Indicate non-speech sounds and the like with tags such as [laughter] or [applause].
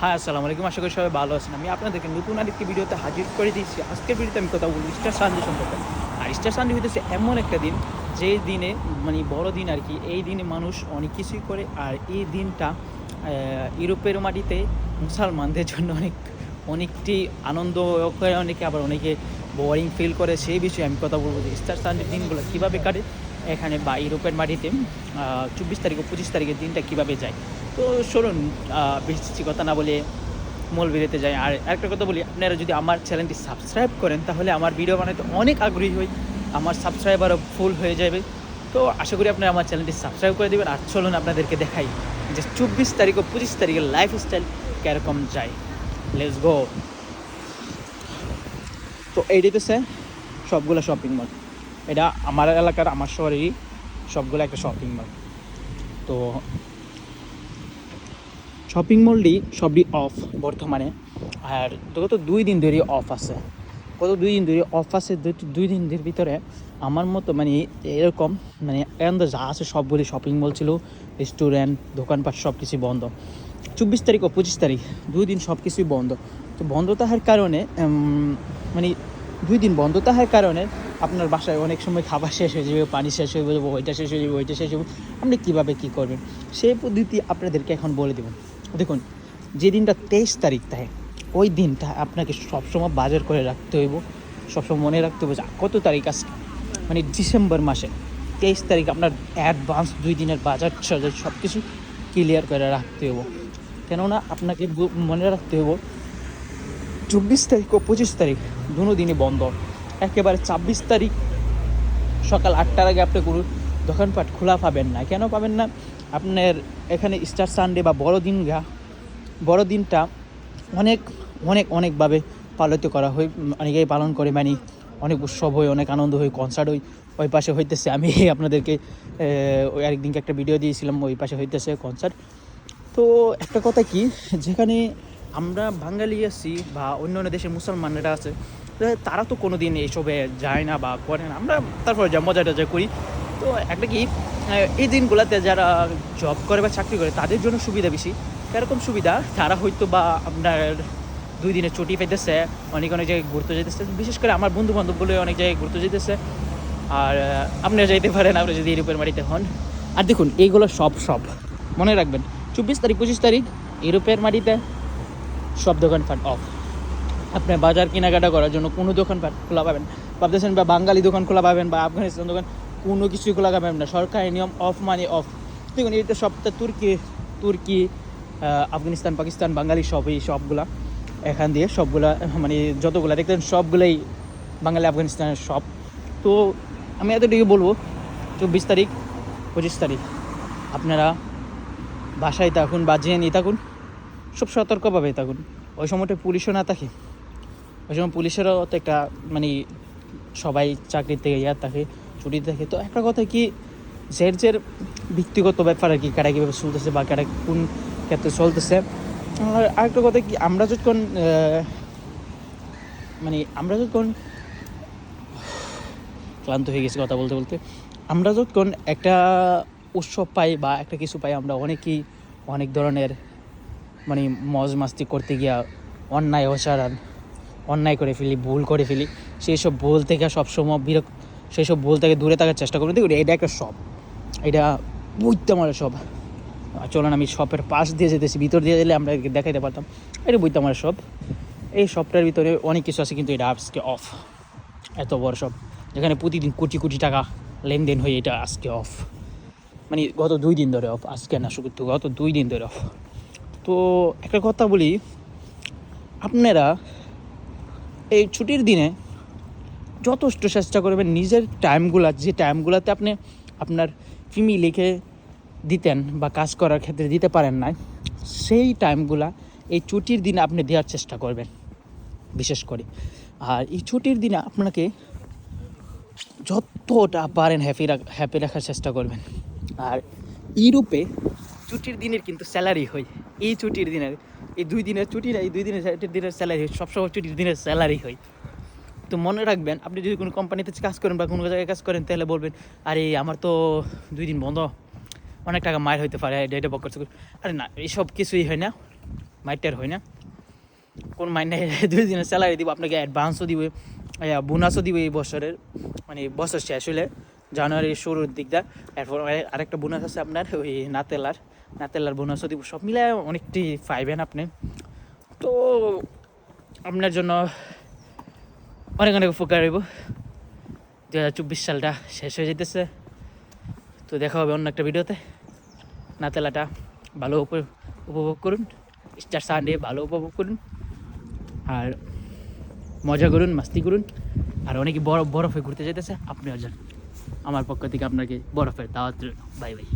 হ্যাঁ আসসালামু আলাইকুম। আশা করি সবাই ভালো আছেন। আমি আপনাদেরকে নতুন আরেকটি ভিডিওতে হাজির করে দিয়েছি। আজকের ভিডিওতে আমি কথা বলব স্টার সানডে সম্পর্কে। আর স্টার সানডে হইতেছে এমন একটা দিন, যে দিনে মানে বড় দিন আর কি, এই দিনে মানুষ অনেক কিছুই করে, আর এই দিনটা ইউরোপের মাটিতে মুসলমানদের জন্য অনেক, অনেকটি আনন্দ করে অনেকে আবার অনেকে বোরিং ফিল করে, সেই বিষয়ে আমি কথা বলব যে স্টার সানডের দিনগুলো কীভাবে কাটে এখানে বা ইউরোপের মাটিতে চব্বিশ তারিখ ও পঁচিশ তারিখের দিনটা কীভাবে যায়? তো আহ, বেশি কথা না বলে মূল ভিডিওতে যাই। আর একটা কথা বলি আপনারা যদি আমার চ্যানেলটি সাবস্ক্রাইব করেন তাহলে আমার ভিডিও বানাতে অনেক আগ্রহী হই। আমার সাবস্ক্রাইবারও ফুল হয়ে যাবে। তো আশা করি আপনারা আমার চ্যানেলটি সাবস্ক্রাইব করে দেবেন। আর চলুন আপনাদেরকে দেখাই যে চব্বিশ তারিখ ও পঁচিশ তারিখের লাইফ স্টাইল কীরকম যায়। লেটস গো তো এইটাইতেছে সবগুলো শপিং মল এটা আমার এলাকার, আমার শহরেরই সবগুলো একটা শপিং মল তো শপিং মলটি সবই অফ বর্তমানে। আর গত দুই দিন ধরে অফ আছে। গত দুই দিন ধরে অফ আছে, দুই- দিনের ভিতরে আমার মতো মানে এরকম মানে এখন যা আছে সবগুলি শপিং মল ছিল রেস্টুরেন্ট দোকানপাট সব কিছুই বন্ধ। চব্বিশ তারিখ ও পঁচিশ তারিখ, দুই দিন সব কিছুই বন্ধ। তো বন্ধ থাকার কারণে মানে দুই দিন বন্ধ থাকার কারণে আপনার বাসায় অনেক সময় খাবার শেষ হয়ে যাবে, পানি শেষ হয়ে যাবে, ওইটা শেষ হয়ে যাবে, ওইটা শেষ হয়ে আপনি কীভাবে কী করবেন? সেই পদ্ধতি আপনাদেরকে এখন বলে দেবেন দেখুন, যে দিনটা তেইশ তারিখ থাকে, ওই দিনটা আপনাকে সবসময় বাজার করে রাখতে হইব, সবসময় মনে রাখতে হবে যে কত তারিখ আজকে? মানে ডিসেম্বর মাসে। তেইশ তারিখ আপনার অ্যাডভান্স দুই দিনের বাজার সব কিছু ক্লিয়ার করে রাখতে হইব। কেননা আপনাকে মনে রাখতে হইব চব্বিশ তারিখ ও পঁচিশ তারিখ দুনো দিনই বন্ধ। একেবারে ছাব্বিশ তারিখ সকাল আটটার আগে আপনি কোনো দোকানপাট খোলা পাবেন না। কেন পাবেন না? আপনার এখানে স্টার সানডে বা বড়দিন গা, বড়দিনটা অনেক অনেক, অনেকভাবে পালিত করা হয়, অনেকেই পালন করে মানে অনেক উৎসব হয়, অনেক আনন্দ হয় কনসার্ট হয়, ওই পাশে হইতেছে। আমি [laughs] আপনাদেরকে ওই আরেকদিনকে একটা ভিডিও দিয়েছিলাম, ওই পাশে হইতেছে কনসার্ট তো একটা কথা কি, যেখানে আমরা বাঙালি আছি বা অন্য অন্য দেশের মুসলমানরা আছে তারা তো কোনো দিন এইসবে যায় না বা করে না। আমরা তারপরে যা মজা টজা করি তো একটা কি এই দিনগুলোতে যারা জব করে বা চাকরি করে তাদের জন্য সুবিধা বেশি। এরকম সুবিধা? তারা হয়তো বা আপনার দুই দিনে ছুটি পেতেছে অনেক অনেক জায়গায় ঘুরতে যেতেছে বিশেষ করে আমার বন্ধু বান্ধবগুলো অনেক জায়গায় ঘুরতে যেতেছে আর আহ, আপনারা যাইতে পারেন আপনি যদি ইউরোপের বাড়িতে হন। আর দেখুন এইগুলো সব সব। মনে রাখবেন চব্বিশ তারিখ পঁচিশ তারিখ ইউরোপের মাটিতে সব দোকানপাট অফ আপনি বাজার কেনাকাটা করার জন্য কোনো দোকানপাট খোলা পাবেন। ভাবতেছেন বা বাঙালি দোকান খোলা পাবেন বা আফগানিস্তান দোকান, কোনো কিছুই খোলা পাবেন না। সরকারি নিয়ম অফ মানে অফ দেখুন এটা সবটা তুর্কি তুর্কি আফগানিস্তান, পাকিস্তান, বাঙালি সব এই সবগুলা। এখান দিয়ে সবগুলা মানে যতগুলা দেখতেন সবগুলাই বাঙালি, আফগানিস্তানের সব। তো আমি এতটুকু বলব, চব্বিশ তারিখ, পঁচিশ তারিখ। আপনারা বাসায় থাকুন বা জেনে থাকুন। সব সতর্কভাবে থাকুন। ওই সময়টা পুলিশও না থাকে। ওই সময় পুলিশেরও তো একটা মানে সবাই চাকরির থেকে ইয়ার থাকে, ছুটি থাকে। তো একটা কথা কি, জের জের ব্যক্তিগত ব্যাপার আর কি, কারা কীভাবে চলতেছে বা কারা কোন ক্ষেত্রে চলতেছে। আর আরেকটা কথা কি, আমরা যখন মানে আমরা যখন ক্লান্ত হয়ে গেছি কথা বলতে বলতে, আমরা যখন একটা উৎসব পাই বা একটা কিছু পাই, আমরা অনেকেই অনেক ধরনের মানে মজ মাস্তি করতে গিয়া অন্যায় অসারান অন্যায় করে ফেলি, ভুল করে ফেলি, সেই সব ভুল থেকে সবসময় বিরক্ত, সেই সব ভুল থেকে দূরে থাকার চেষ্টা করব দেখুন, এটা একটা শপ। এটা বুঝতে আমার সব চলুন, আমি শপের পাশ দিয়ে যেতেছি, ভিতর দিয়ে দিলে আমরা দেখাইতে পারতাম। এটা বুঝতে আমার সব এই শপটার ভিতরে অনেক কিছু আছে, কিন্তু এটা আজকে অফ এত বড় সব যেখানে প্রতিদিন কোটি কোটি টাকা লেনদেন হয়ে এটা আজকে অফ মানে গত দুই দিন ধরে অফ আজকে না, শুধু গত দুই দিন ধরে অফ তো একটা কথা বলি, আপনারা এই ছুটির দিনে যথেষ্ট চেষ্টা করবেন নিজের টাইমগুলো, যে টাইমগুলোতে আপনি আপনার ফিমি লিখে দিতেন বা কাজ করার ক্ষেত্রে দিতে পারেন না সেই টাইমগুলা এই ছুটির দিনে আপনি দেওয়ার চেষ্টা করবেন, বিশেষ করে। আর এই ছুটির দিনে আপনাকে যতটা পারেন হ্যাপি হ্যাপি রাখার চেষ্টা করবেন। আর ইউরোপে ছুটির দিনের কিন্তু স্যালারি হয়। এই ছুটির দিনের, এই দুই দিনের ছুটি না এই দুই দিনের ছুটির দিনের স্যালারি হয়, সবসময় ছুটির দিনের স্যালারি হয়। তো মনে রাখবেন, আপনি যদি কোনো কোম্পানিতে কাজ করেন বা কোনো জায়গায় কাজ করেন, তাহলে বলবেন, আরে, আমার তো দুই দিন বন্ধ। অনেক টাকা মায়ের হইতে পারে ডেটে বক করছে আরে না এইসব কিছুই হয় না মাইটের হয় না। কোন মাইনে [laughs] দুই দিনের স্যালারি দিব, আপনাকে অ্যাডভান্সও দিবে বোনাসও দিবে এই বছরের মানে বছর শেষ হলে জানুয়ারির শুরুর দিকটা এরপর আরেকটা বোনাস আছে আপনার, ওই নাতেলার। নাতেলার বোনাসও দিব। সব মিলে অনেকটি পাইবেন আপনি। তো আপনার জন্য অনেক অনেক উপকার হইব। দু হাজার চব্বিশ সালটা শেষ হয়ে যেতেছে তো দেখা হবে অন্য একটা ভিডিওতে নাতেলাটা ভালো উপ- উপভোগ করুন। স্টার সানডে ভালো উপভোগ করুন। আর মজা করুন, মাস্তি করুন। আর অনেকে বরফ বরফে ঘুরতে যেতেছে আপনিও যান। আমার পক্ষ থেকে আপনাকে বরফের দাওয়াত বাই বাই।